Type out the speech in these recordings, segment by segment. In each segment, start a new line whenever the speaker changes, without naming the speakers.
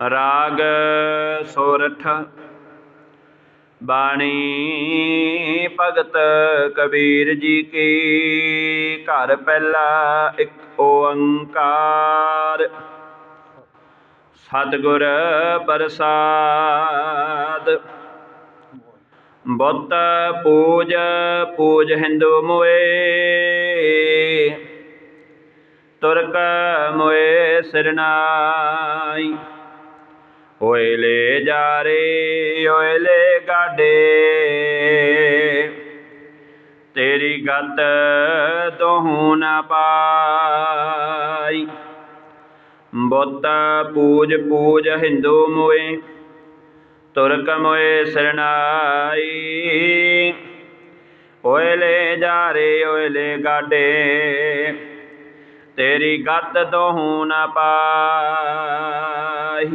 ਰਾਗ ਸੋਰਠ, ਬਾਣੀ ਭਗਤ ਕਬੀਰ ਜੀ ਕੀ ਘਰ ਪਹਿਲਾ ਇੱਕ ਓੰਕਾਰ। ਸਤਿਗੁਰ ਪ੍ਰਸਾਦ। ਬੁੱਤ ਪੂਜ ਪੂਜ ਹਿੰਦੂ ਮੋਏ। ਤੁਰਕ ਮੁਏ ਸਿਰਨਾਈ ਓਏ ਲੈ ਜਾ ਰੇ ਗਾਡੇ। ਤੇਰੀ ਗਤ ਤੋਹੂ ਨਾ ਪਾਈ। ਬੁੱਤ ਪੂਜ ਪੂਜ ਹਿੰਦੂ ਮੋਏ, ਤੁਰਕ ਮੋਏ ਸਰਨਾਈ। ਓਏ ਲੈ ਜਾ ਰੇ ਓਏ ਲੈ ਗਾਡੇ, ਤੇਰੀ ਗਤ ਤੋਹੂ ਨਾ ਪਾਈ।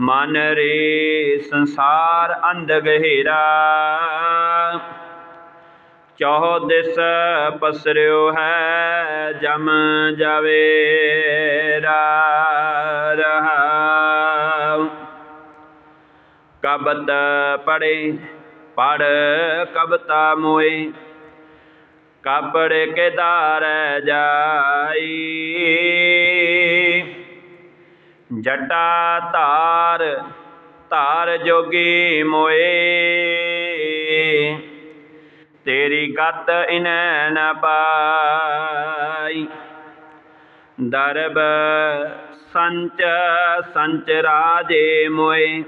ਮਨ ਰੇ ਸੰਸਾਰ ਅੰਧ ਗਹਿਰਾ। ਚੌਹ ਦਿਸ ਪਸਰਿਓ ਹੈ, ਜਮ ਜਾਵੇ ਰਹਾ। ਕਬਤ ਪੜੇ, ਪੜ ਕਬਤਾ ਮੋਏ। ਕਾਪੜ ਕੇ ਧਾਰ ਜਾਈ। ਜਟਾ ਧਾਰ ਧਾਰ ਜੋਗੀ ਮੋਏ। ਤੇਰੀ ਗਤ ਇਨੈ ਨ ਪਾਈ। ਦਰਬ ਸੰਚ ਸੰਚ ਰਾਜੇ ਮੋਏ।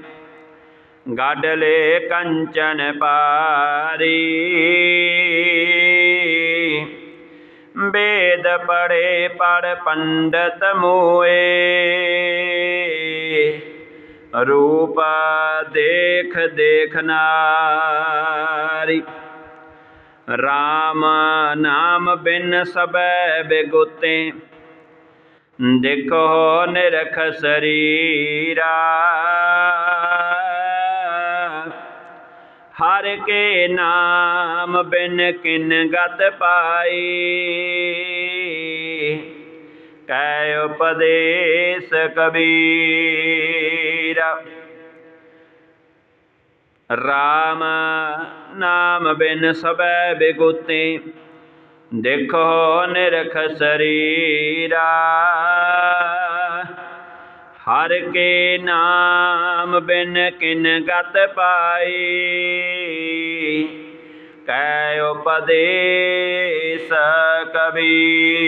ਗਾਡਲੇ ਕੰਚਨ ਪਾਰੀ। ਵੇਦ ਪੜੇ ਪੜ ਪੰਡਤ ਮੋਏ। ਰੂਪ ਦੇਖ ਦੇਖ ਨਾਰੀ। RAM ਨਾਮ ਬਿਨ ਸਬੈ ਬਿਗੁਤੇ। ਦੇਖੋ ਨਿਰਖ ਸਰੀਰਾ। ਹਰ ਕੇ ਨਾਮ ਬਿਨ ਕਿਨ ਗਤ ਪਾਈ। ਕੈ ਉਪਦੇਸ਼ ਕਬੀਰਾ। RAM ਨਾਮ ਬਿਨ ਸਬੈ ਬਿਗੁਤੇ ਦੇਖੋ ਨਿਰਖ ਸਰੀਰਾ ਹਰ ਕੇ ਨਾਮ ਬਿਨ ਕਿਨ ਗਤ ਪਾਈ ਕੈ ਉਪਦੇਸ਼ ਕਬੀਰਾ